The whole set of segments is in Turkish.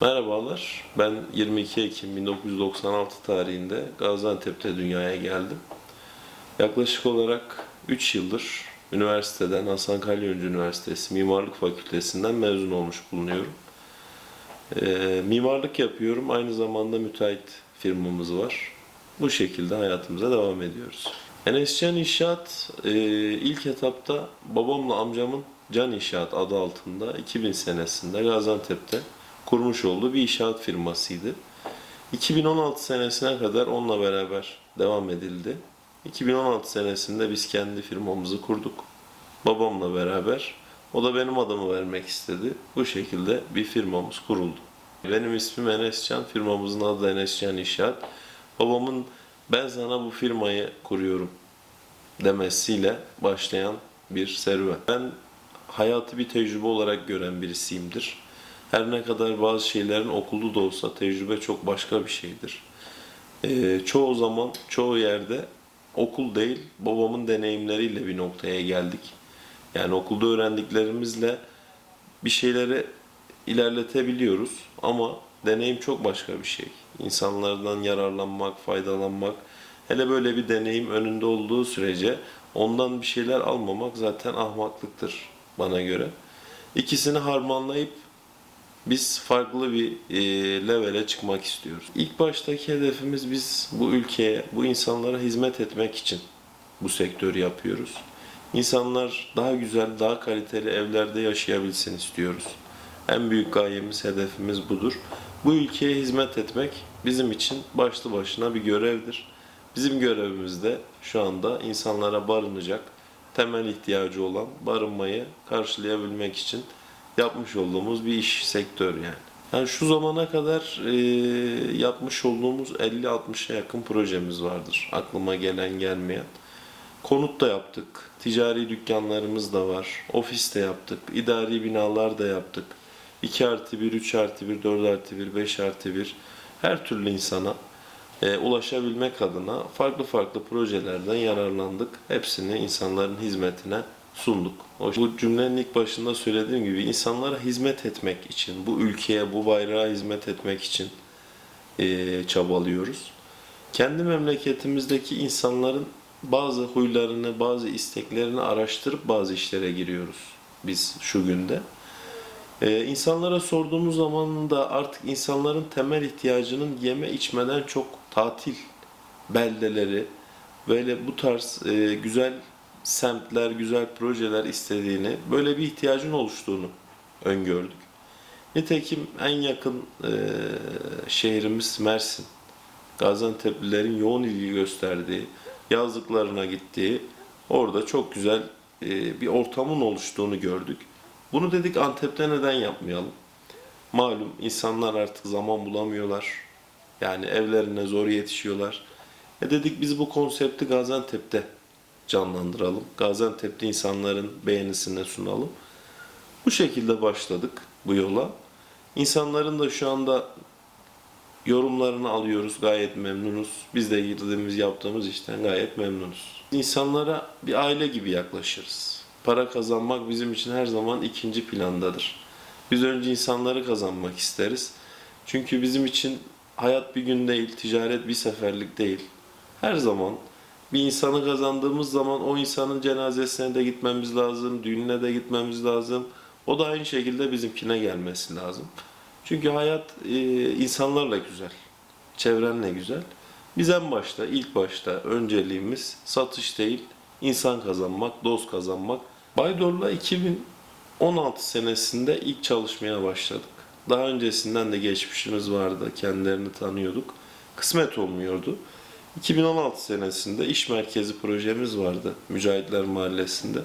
Merhabalar, ben 22 Ekim 1996 tarihinde Gaziantep'te dünyaya geldim. Yaklaşık olarak 3 yıldır üniversiteden, Hasan Kalyoncu Üniversitesi Mimarlık Fakültesinden mezun olmuş bulunuyorum. Ee, mimarlık yapıyorum, aynı zamanda müteahhit firmamız var. Bu şekilde hayatımıza devam ediyoruz. Enescan İnşaat e, ilk etapta babamla amcamın Can İnşaat adı altında 2000 senesinde Gaziantep'te kurmuş olduğu bir inşaat firmasıydı. 2016 senesine kadar onunla beraber devam edildi. 2016 senesinde biz kendi firmamızı kurduk. Babamla beraber. O da benim adımı vermek istedi. Bu şekilde bir firmamız kuruldu. Benim ismim Enescan, firmamızın adı da Enescan İnşaat. Babamın ben sana bu firmayı kuruyorum demesiyle başlayan bir serüven. Ben hayatı bir tecrübe olarak gören birisiyimdir. Her ne kadar bazı şeylerin okulda da olsa tecrübe çok başka bir şeydir. Ee, çoğu zaman, çoğu yerde okul değil, babamın deneyimleriyle bir noktaya geldik. Yani okulda öğrendiklerimizle bir şeyleri ilerletebiliyoruz ama deneyim çok başka bir şey. İnsanlardan yararlanmak, faydalanmak, hele böyle bir deneyim önünde olduğu sürece ondan bir şeyler almamak zaten ahmaklıktır bana göre. İkisini harmanlayıp biz farklı bir e, levele çıkmak istiyoruz. İlk baştaki hedefimiz biz bu ülkeye, bu insanlara hizmet etmek için bu sektörü yapıyoruz. İnsanlar daha güzel, daha kaliteli evlerde yaşayabilsin istiyoruz. En büyük gayemiz, hedefimiz budur. Bu ülkeye hizmet etmek bizim için başlı başına bir görevdir. Bizim görevimiz de şu anda insanlara barınacak, temel ihtiyacı olan barınmayı karşılayabilmek için yapmış olduğumuz bir iş sektör yani. Yani şu zamana kadar e, yapmış olduğumuz 50-60'a yakın projemiz vardır. Aklıma gelen gelmeyen. Konut da yaptık. Ticari dükkanlarımız da var. Ofis de yaptık. idari binalar da yaptık. 2 artı 1, 3 artı 1, 4 artı 1, 5 artı 1 her türlü insana e, ulaşabilmek adına farklı farklı projelerden yararlandık. Hepsini insanların hizmetine sunduk. Bu cümlenin ilk başında söylediğim gibi insanlara hizmet etmek için, bu ülkeye, bu bayrağa hizmet etmek için e, çabalıyoruz. Kendi memleketimizdeki insanların bazı huylarını, bazı isteklerini araştırıp bazı işlere giriyoruz biz şu günde. Ee, insanlara sorduğumuz zaman da artık insanların temel ihtiyacının yeme içmeden çok tatil beldeleri böyle bu tarz e, güzel semtler, güzel projeler istediğini, böyle bir ihtiyacın oluştuğunu öngördük. Nitekim en yakın e, şehrimiz Mersin. Gaziantep'lilerin yoğun ilgi gösterdiği, yazlıklarına gittiği, orada çok güzel e, bir ortamın oluştuğunu gördük. Bunu dedik Antep'te neden yapmayalım? Malum insanlar artık zaman bulamıyorlar. Yani evlerine zor yetişiyorlar. E dedik biz bu konsepti Gaziantep'te canlandıralım. Gaziantep'te insanların beğenisine sunalım. Bu şekilde başladık bu yola. İnsanların da şu anda yorumlarını alıyoruz. Gayet memnunuz. Biz de girdiğimiz yaptığımız işten gayet memnunuz. İnsanlara bir aile gibi yaklaşırız. Para kazanmak bizim için her zaman ikinci plandadır. Biz önce insanları kazanmak isteriz. Çünkü bizim için hayat bir gün değil, ticaret bir seferlik değil. Her zaman bir insanı kazandığımız zaman o insanın cenazesine de gitmemiz lazım, düğününe de gitmemiz lazım. O da aynı şekilde bizimkine gelmesi lazım. Çünkü hayat e, insanlarla güzel, çevrenle güzel. Biz en başta, ilk başta önceliğimiz satış değil, insan kazanmak, dost kazanmak. Baydor'la 2016 senesinde ilk çalışmaya başladık. Daha öncesinden de geçmişimiz vardı, kendilerini tanıyorduk. Kısmet olmuyordu. 2016 senesinde iş merkezi projemiz vardı Mücahitler Mahallesi'nde.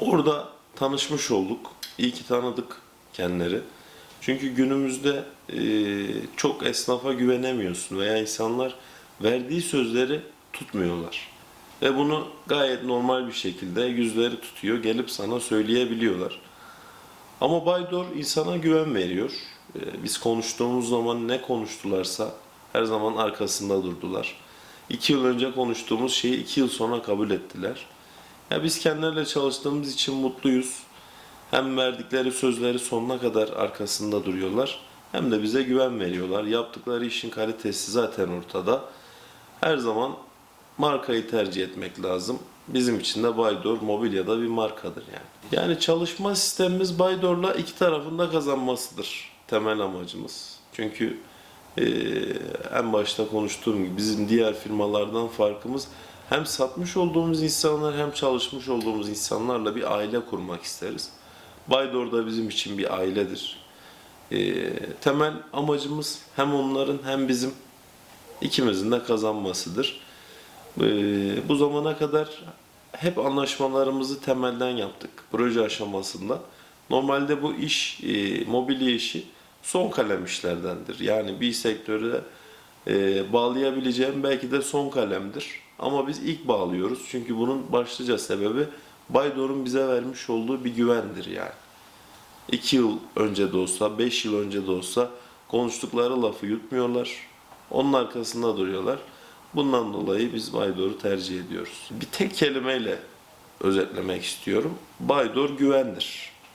Orada tanışmış olduk. İyi ki tanıdık kendileri. Çünkü günümüzde e, çok esnafa güvenemiyorsun veya insanlar verdiği sözleri tutmuyorlar. Ve bunu gayet normal bir şekilde yüzleri tutuyor, gelip sana söyleyebiliyorlar. Ama Baydor insana güven veriyor. E, biz konuştuğumuz zaman ne konuştularsa her zaman arkasında durdular. İki yıl önce konuştuğumuz şeyi iki yıl sonra kabul ettiler. Ya biz kendileriyle çalıştığımız için mutluyuz. hem verdikleri sözleri sonuna kadar arkasında duruyorlar hem de bize güven veriyorlar. Yaptıkları işin kalitesi zaten ortada. Her zaman markayı tercih etmek lazım. Bizim için de Baydor mobilyada bir markadır yani. Yani çalışma sistemimiz Baydor'la iki tarafında kazanmasıdır temel amacımız. Çünkü eee, en başta konuştuğum gibi bizim diğer firmalardan farkımız hem satmış olduğumuz insanlar hem çalışmış olduğumuz insanlarla bir aile kurmak isteriz. Baydor da bizim için bir ailedir. Eee, temel amacımız hem onların hem bizim ikimizin de kazanmasıdır. Ee, bu zamana kadar hep anlaşmalarımızı temelden yaptık proje aşamasında. Normalde bu iş, e, mobilya işi son kalem işlerdendir. Yani bir sektöre e, bağlayabileceğim belki de son kalemdir. Ama biz ilk bağlıyoruz çünkü bunun başlıca sebebi Baydor'un bize vermiş olduğu bir güvendir yani. 2 yıl önce de olsa, 5 yıl önce de olsa konuştukları lafı yutmuyorlar. Onun arkasında duruyorlar. Bundan dolayı biz Baydor'u tercih ediyoruz. Bir tek kelimeyle özetlemek istiyorum. Baydor güvendir.